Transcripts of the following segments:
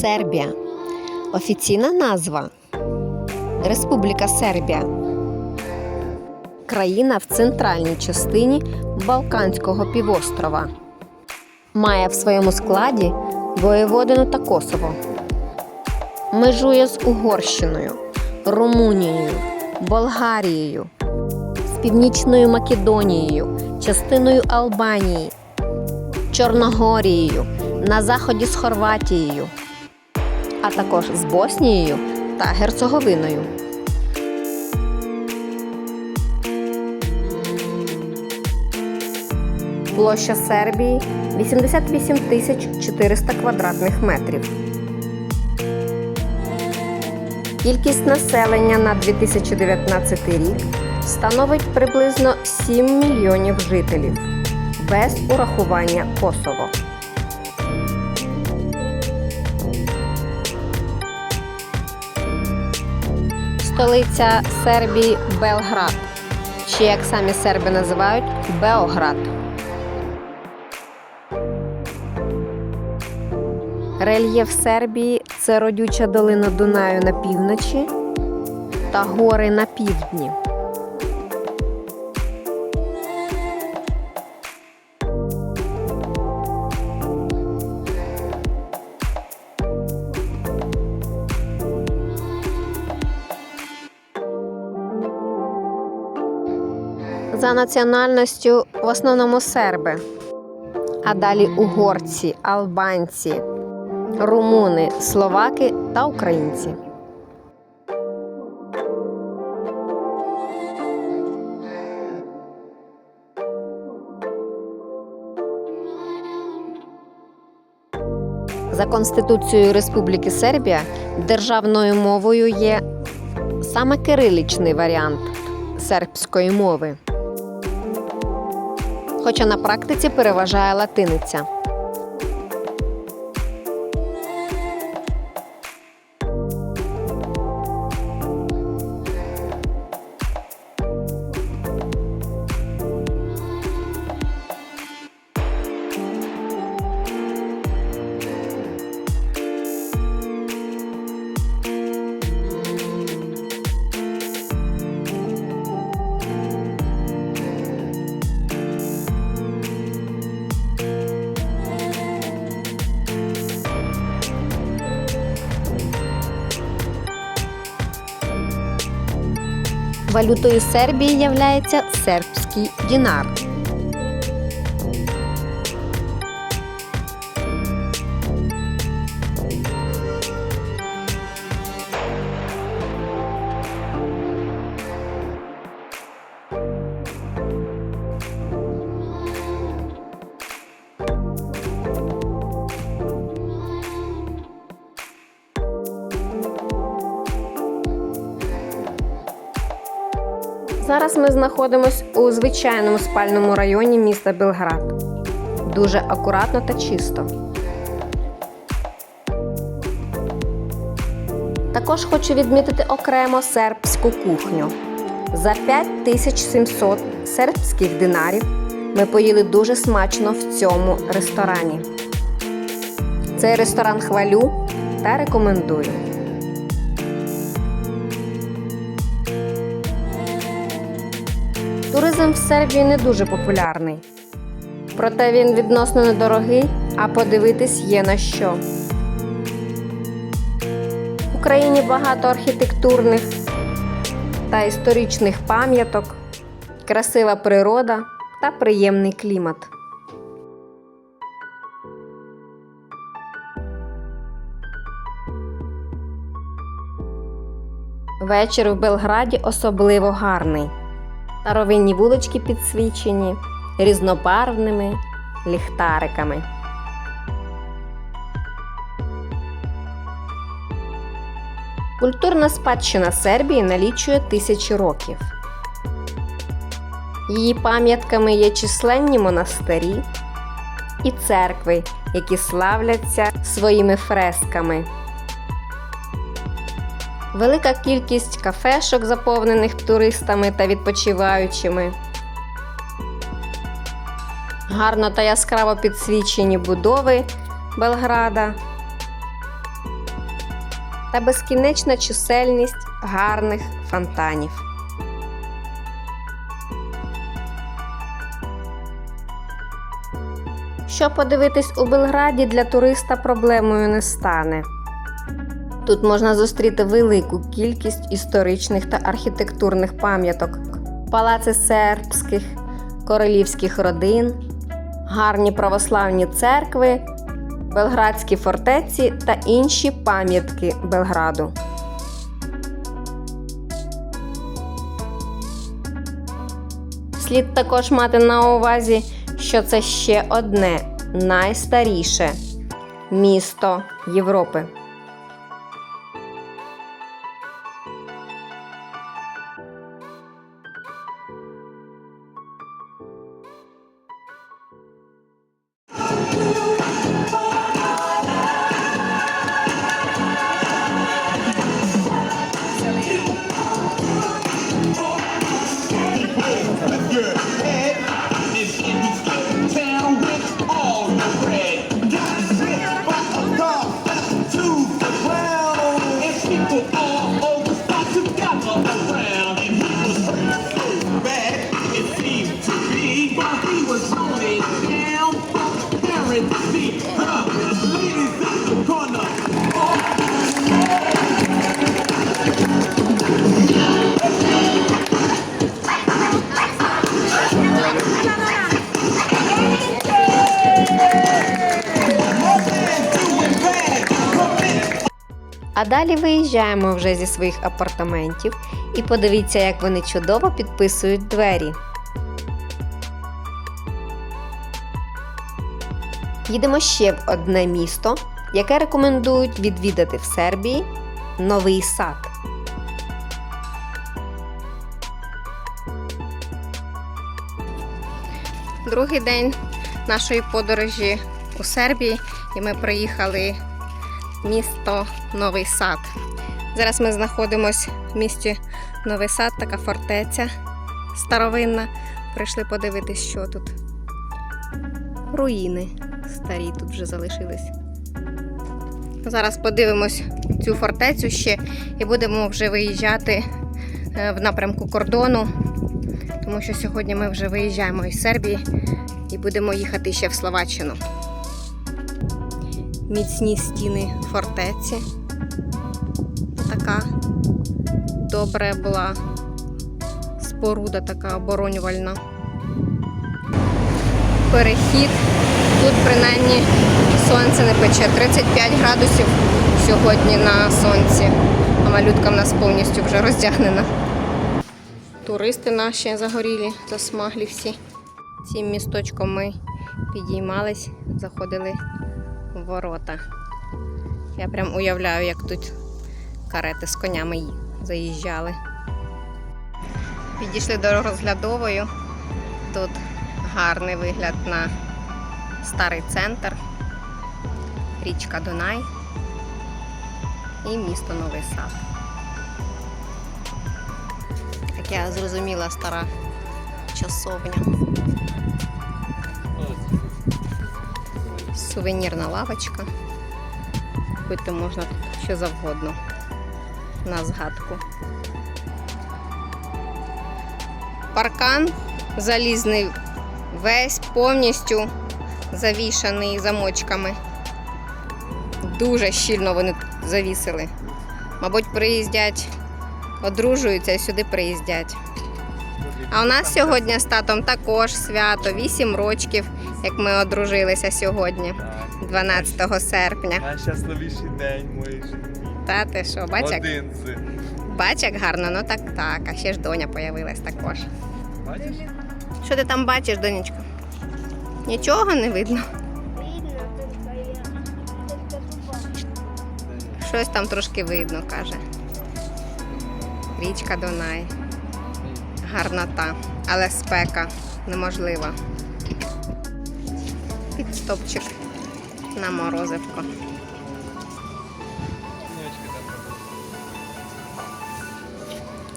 Сербія. Офіційна назва Республіка Сербія. Країна в центральній частині Балканського півострова. Має в своєму складі Воєводину та Косово. Межує з Угорщиною, Румунією, Болгарією, з Північною Македонією, частиною Албанії, Чорногорією, на заході з Хорватією, а також з Боснією та Герцеговиною. Площа Сербії 88 тисяч 400 квадратних метрів. Кількість населення на 2019 рік становить приблизно 7 мільйонів жителів без урахування Косово. Столиця Сербії Белград, чи як самі серби називають Београд. Рельєф Сербії це родюча долина Дунаю на півночі та гори на півдні. За національністю в основному серби, а далі угорці, албанці, румуни, словаки та українці. За Конституцією Республіки Сербія державною мовою є саме кирилічний варіант сербської мови. Хоча на практиці переважає латиниця. Валютою Сербії являється сербський дінар. Зараз ми знаходимося у звичайному спальному районі міста Белград. Дуже акуратно та чисто. Також хочу відмітити окремо сербську кухню. За 5700 сербських динарів ми поїли дуже смачно в цьому ресторані. Цей ресторан хвалю та рекомендую. Туризм в Сербії не дуже популярний. Проте він відносно недорогий, а подивитись є на що. В Україні багато архітектурних та історичних пам'яток, красива природа та приємний клімат. Вечір в Белграді особливо гарний. Старовинні вулички підсвічені різнобарвними ліхтариками. Культурна спадщина Сербії налічує тисячі років. Її пам'ятками є численні монастирі і церкви, які славляться своїми фресками. Велика кількість кафешок, заповнених туристами та відпочиваючими. Гарно та яскраво підсвічені будови Белграда. та безкінечна чисельність гарних фонтанів. Що подивитись у Белграді для туриста проблемою не стане. Тут можна зустріти велику кількість історичних та архітектурних пам'яток, палаци сербських, королівських родин, гарні православні церкви, белградські фортеці та інші пам'ятки Белграду. Слід також мати на увазі, що це ще одне найстаріше місто Європи. А далі виїжджаємо вже зі своїх апартаментів і подивіться, як вони чудово підписують двері. Їдемо ще в одне місто, яке рекомендують відвідати в Сербії Новий Сад. Другий день нашої подорожі у Сербії, і ми приїхали місто Новий Сад. Зараз ми знаходимося в місті Новий Сад, така фортеця старовинна. Прийшли подивитись, що тут. Руїни старі тут вже залишились. Зараз подивимось цю фортецю ще і будемо вже виїжджати е, в напрямку кордону, тому що сьогодні ми вже виїжджаємо із Сербії і будемо їхати ще в Словаччину міцні стіни фортеці. Така добре була споруда, така оборонювальна. Перехід. Тут принаймні сонце не пече. 35 градусів сьогодні на сонці. А малютка в нас повністю вже роздягнена. Туристи наші загорілі, засмаглі всі. Цим місточком ми підіймались, заходили ворота. Я прям уявляю, як тут карети з конями заїжджали. Підійшли до розглядової. Тут гарний вигляд на старий центр, річка Дунай і місто Новий Сад. Як я зрозуміла, стара часовня. Сувенірна лавочка. Купити можна тут що завгодно на згадку. Паркан залізний, весь повністю завішаний замочками. Дуже щільно вони завісили. Мабуть, приїздять, одружуються і сюди приїздять. А у нас сьогодні з татом також свято, 8 років, як ми одружилися сьогодні, 12 серпня. Найщасливіший день моєї житті. Та ти що, бач, як, Один бач, як гарно, ну так так. А ще ж доня появилась також. Бачиш? Що ти там бачиш, донечко? Нічого не видно. Щось там трошки видно, каже. Річка Дунай. Гарнота, але спека неможлива. Підстопчик на там.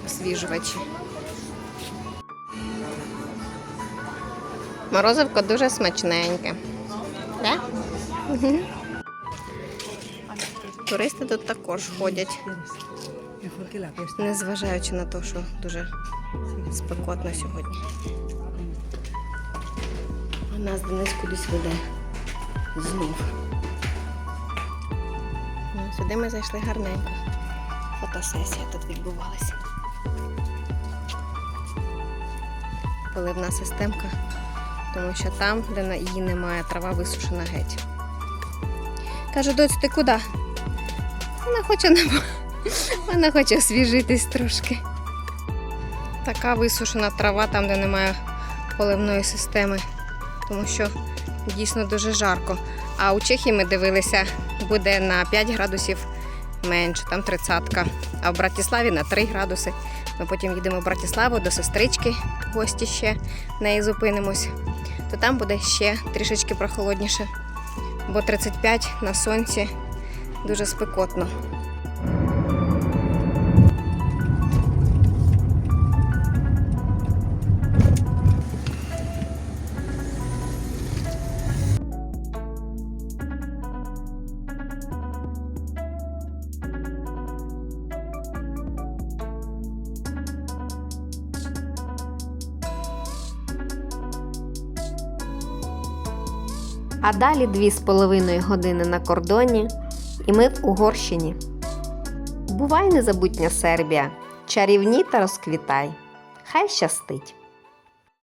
Освіжувачі. Морозивко дуже смачненьке. Мгм. Туристи тут також ходять, незважаючи на те, що дуже спекотно сьогодні. А нас Денис кудись веде знов. Ну, сюди ми зайшли гарненько. Фотосесія тут відбувалася. Поливна системка, тому що там, де її немає, трава висушена геть. Кажу, доць, ти куди? Вона хоче. Вона хоче освіжитись трошки. Така висушена трава там, де немає поливної системи, тому що дійсно дуже жарко. А у Чехії ми дивилися, буде на 5 градусів менше, там 30 а в Братиславі на 3 градуси. Ми потім їдемо в Братиславу до сестрички, гості ще в неї зупинимось, то там буде ще трішечки прохолодніше, бо 35 на сонці дуже спекотно. А далі дві з половиною години на кордоні, і ми в Угорщині. Бувай незабутня Сербія, чарівні та розквітай. Хай щастить!